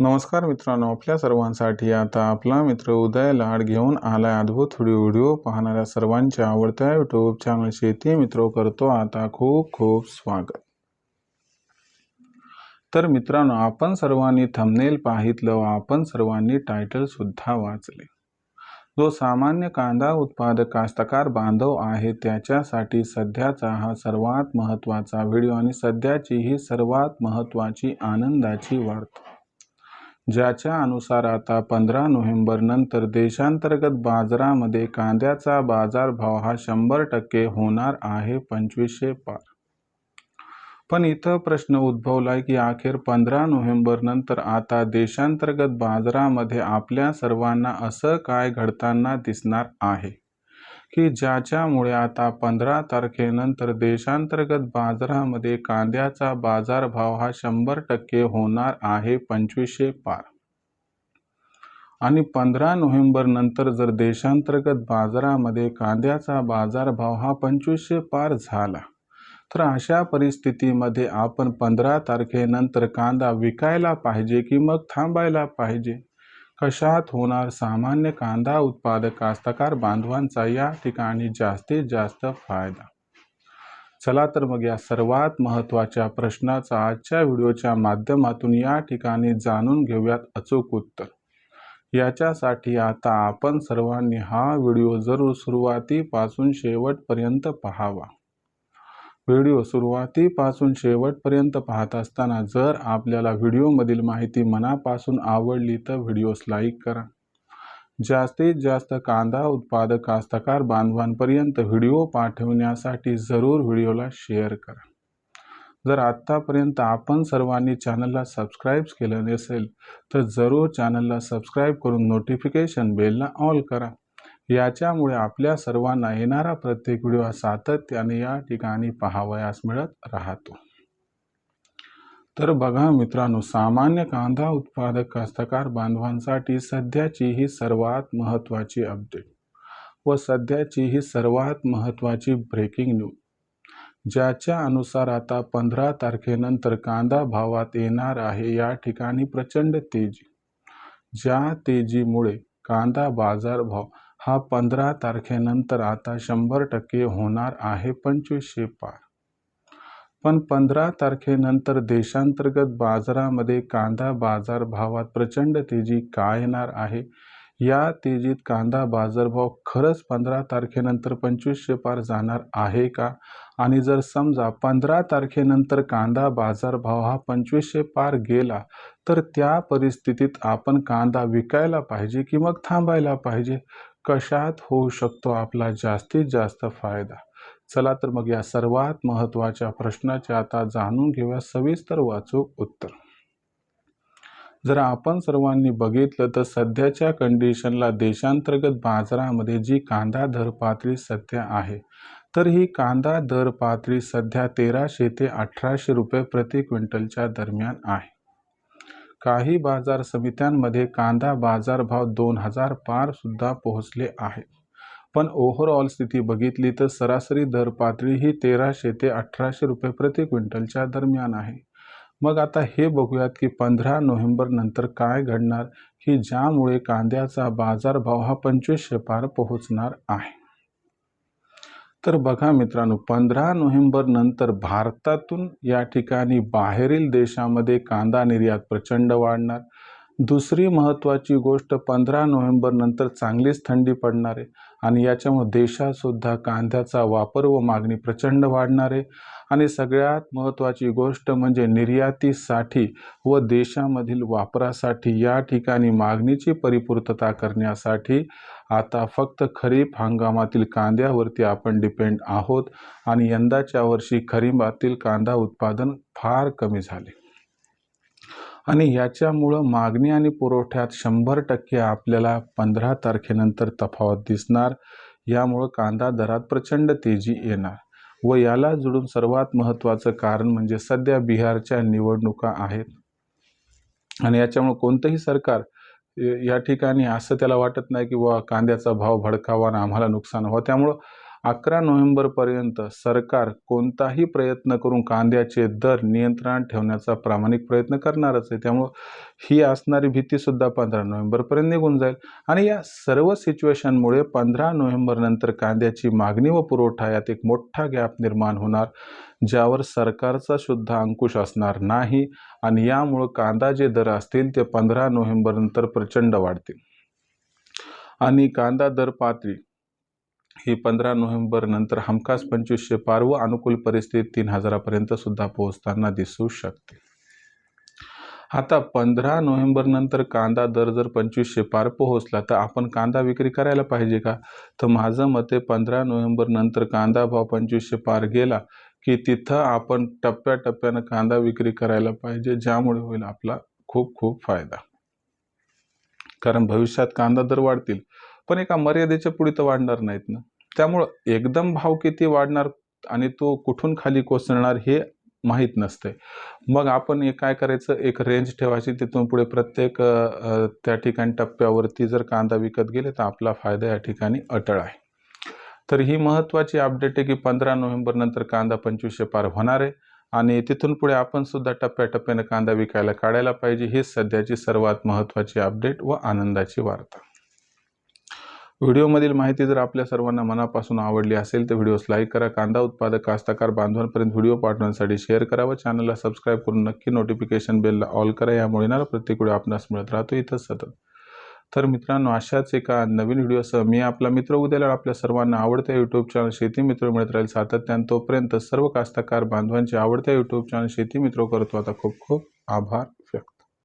नमस्कार मित्रांनो आपल्या सर्वांसाठी आता आपला मित्र उदय लाड घेऊन आलाय अद्भुत व्हिडिओ व्हिडिओ पाहणाऱ्या सर्वांच्या आवडत्या युट्यूब चॅनल शेती मित्र करतो आता खूप खूप स्वागत. तर मित्रांनो आपण सर्वांनी थंबनेल पाहितलं व आपण सर्वांनी टायटल सुद्धा वाचले. जो सामान्य कांदा उत्पादक कास्तकार बांधव आहे त्याच्यासाठी सध्याचा हा सर्वात महत्त्वाचा व्हिडिओ आणि सध्याची ही सर्वात महत्त्वाची आनंदाची वार्ता. ज्याच्या अनुसार आता पंधरा नोव्हेंबरनंतर देशांतर्गत बाजारामध्ये कांद्याचा बाजारभाव हा शंभर टक्के होणार आहे पंचवीसशे पार पण इथं प्रश्न उद्भवलाय की अखेर पंधरा नोव्हेंबरनंतर आता देशांतर्गत बाजारामध्ये आपल्या सर्वांना असं काय घडताना दिसणार आहे? की ज्याच्यामुळे आता पंधरा तारखेनंतर देशांतर्गत बाजारामध्ये कांद्याचा बाजारभाव हा शंभर टक्के होणार आहे पंचवीसशे पार. आणि पंधरा नोव्हेंबर नंतर जर देशांतर्गत बाजारामध्ये कांद्याचा बाजारभाव हा पंचवीसशे पार झाला तर अशा परिस्थितीमध्ये आपण पंधरा तारखेनंतर कांदा विकायला पाहिजे की मग थांबायला पाहिजे? कशात होणार सामान्य कांदा उत्पादक कास्तकार बांधवांचा या ठिकाणी जास्तीत जास्त फायदा? चला तर मग या सर्वात महत्त्वाच्या प्रश्नाचा आजच्या व्हिडिओच्या माध्यमातून या ठिकाणी जाणून घेऊयात अचूक उत्तर. याच्यासाठी आता आपण सर्वांनी हा व्हिडिओ जरूर सुरुवातीपासून शेवटपर्यंत पाहावा. व्हिडिओ सुरुवातीपासून शेवटपर्यंत पाहत असताना जर आपल्याला व्हिडिओमधील माहिती मनापासून आवडली तर व्हिडिओस लाईक करा. जास्तीत जास्त कांदा उत्पादक कास्तकार बांधवांपर्यंत व्हिडिओ पाठवण्यासाठी जरूर व्हिडिओला शेअर करा. जर आत्तापर्यंत आपण सर्वांनी चॅनलला सबस्क्राईब केलं नसेल तर जरूर चॅनलला सबस्क्राईब करून नोटिफिकेशन बेलला ऑल करा. याच्यामुळे आपल्या सर्वांना येणारा प्रत्येक व्हिडिओ सातत्याने या ठिकाणी पाहावयास मिळत राहतो. तर बघा मित्रांनो सामान्य कांदा उत्पादक कास्तकार बांधवांसाठी सध्याची ही सर्वात महत्त्वाची अपडेट व सध्याची ही सर्वात महत्त्वाची ब्रेकिंग न्यूज ज्याच्या अनुसार आता पंधरा तारखेनंतर कांदा भावात येणार आहे या ठिकाणी प्रचंड तेजी. ज्या तेजीमुळे कांदा बाजारभाव हा पंधरा तारखेनंतर आता शंभर टक्के होणार आहे पंचवीसशे पार. पण पंधरा तारखेनंतर देशांतर्गत बाजारामध्ये कांदा बाजार भावात प्रचंड तेजी का येणार आहे? या तेजीत कांदा बाजारभाव खरंच पंधरा तारखेनंतर पंचवीसशे पार जाणार आहे का? आणि जर समजा पंधरा तारखेनंतर कांदा बाजारभाव हा पंचवीसशे पार गेला तर त्या परिस्थितीत आपण कांदा विकायला पाहिजे की मग थांबायला पाहिजे? कशात होऊ शकतो आपला जास्तीत जास्त फायदा? चला तर मग या सर्वात महत्त्वाच्या प्रश्नाचे आता जाणून घेऊया. सविस्तर वाचू उत्तर. जर आपण सर्वांनी बघितलं तर सध्याच्या कंडिशनला देशांतर्गत बाजारामध्ये जी कांदा दर पातळी सध्या आहे तर ही कांदा दर पातळी सध्या तेराशे ते अठराशे रुपये प्रति क्विंटलच्या दरम्यान आहे. काही बाजार समित्यांमध्ये कांदा बाजारभाव दोन हजार पारसुद्धा पोहोचले आहे पण ओव्हरऑल स्थिती बघितली तर सरासरी दर पातळी ही तेराशे ते अठराशे रुपये प्रति क्विंटलच्या दरम्यान आहे. मग आता हे बघूयात की पंधरा नोव्हेंबर नंतर काय घडणार की ज्यामुळे कांद्याचा बाजारभाव हा पंचवीसशे पार पोहोचणार आहे. तर बघा मित्रांनो पंधरा नोव्हेंबर नंतर भारतातून या ठिकाणी बाहेरील देशामध्ये कांदा निर्यात प्रचंड वाढणार. दुसरी महत्त्वाची गोष्ट पंधरा नोव्हेंबर नंतर चांगलीच थंडी पडणार आहे आणि याच्यामुळे देशातसुद्धा कांद्याचा वापर व मागणी प्रचंड वाढणार आहे आणि सगळ्यात महत्त्वाची गोष्ट म्हणजे निर्यातीसाठी व देशामधील वापरासाठी या ठिकाणी मागणीची परिपूर्तता करण्यासाठी आता फक्त खरीप हंगामातील कांद्यावरती आपण डिपेंड आहोत आणि यंदाच्या वर्षी खरीपातील कांदा उत्पादन फार कमी झाले. आणि याच्यामुळं मागणी आणि पुरवठ्यात शंभर टक्के आपल्याला पंधरा तारखेनंतर तफावत दिसणार. यामुळं कांदा दरात प्रचंड तेजी येणार. व याला जुळून सर्वात महत्त्वाचं कारण म्हणजे सध्या बिहारच्या निवडणुका आहेत. आणि याच्यामुळं कोणतंही सरकार या ठिकाणी असं त्याला वाटत नाही की वा कांद्याचा भाव भडकावा आणि आम्हाला नुकसान व्हावं. त्यामुळं अकरा नोव्हेंबरपर्यंत सरकार कोणताही प्रयत्न करून कांद्याचे दर नियंत्रणात ठेवण्याचा प्रामाणिक प्रयत्न करणारच आहे. त्यामुळं ही असणारी भीतीसुद्धा पंधरा नोव्हेंबरपर्यंत निघून जाईल. आणि या सर्व सिच्युएशनमुळे पंधरा नोव्हेंबरनंतर कांद्याची मागणी व पुरवठा यात एक मोठा गॅप निर्माण होणार ज्यावर सरकारचा सुद्धा अंकुश असणार नाही आणि यामुळं कांदा जे दर असतील ते पंधरा नोव्हेंबरनंतर प्रचंड वाढतील. आणि कांदा दर पातळी ही पंधरा नोव्हेंबर नंतर हमखास पंचवीसशे पार व अनुकूल परिस्थिती तीन हजारापर्यंत सुद्धा पोहोचताना दिसू शकते. आता पंधरा नोव्हेंबर नंतर कांदा दर जर पंचवीसशे पार पोहोचला तर आपण कांदा विक्री करायला पाहिजे का? तर माझं मते पंधरा नोव्हेंबर नंतर कांदा भाव पंचवीसशे पार गेला की तिथं आपण टप्प्याटप्प्यानं कांदा विक्री करायला पाहिजे ज्यामुळे होईल आपला खूप खूप फायदा. कारण भविष्यात कांदा दर वाढतील. पण एका मर्यादेच्या पुढे तर वाढणार नाहीत ना. त्यामुळं एकदम भाव किती वाढणार आणि तो कुठून खाली कोसळणार हे माहीत नसते मग आपण एक काय करायचं? एक रेंज ठेवायची तिथून पुढे प्रत्येक त्या ठिकाणी टप्प्यावरती जर कांदा विकत गेले तर आपला फायदा या ठिकाणी अटळ आहे. तर ही महत्त्वाची अपडेट आहे की पंधरा नोव्हेंबरनंतर कांदा पंचवीसशे पार होणार आहे आणि तिथून पुढे आपण सुद्धा टप्प्याटप्प्याने कांदा विकायला काढायला पाहिजे ही सध्याची सर्वात महत्त्वाची अपडेट व आनंदाची वार्ता. व्हिडिओमधील माहिती जर आपल्या सर्वांना मनापासून आवडली असेल तर व्हिडिओस लाईक करा कांदा उत्पादक कास्तकार बांधवांपर्यंत व्हिडिओ पाठवण्यासाठी शेअर करा व चॅनलला सबस्क्राईब करून नक्की नोटिफिकेशन बेलला ऑल करा. यामुळे येणारा प्रत्येक व्हिडिओ आपणास मिळत राहतो इथंच सतत. तर मित्रांनो अशाच एका नवीन व्हिडिओसह मी आपला मित्र उद्याला आपल्या सर्वांना आवडत्या यूट्यूब चॅनल शेती मित्र मिळत राहील सातत्यानं. तोपर्यंत सर्व कास्तकार बांधवांचे आवडत्या यूट्यूब चॅनल शेती मित्र करतो. आता खूप खूप आभार व्यक्त.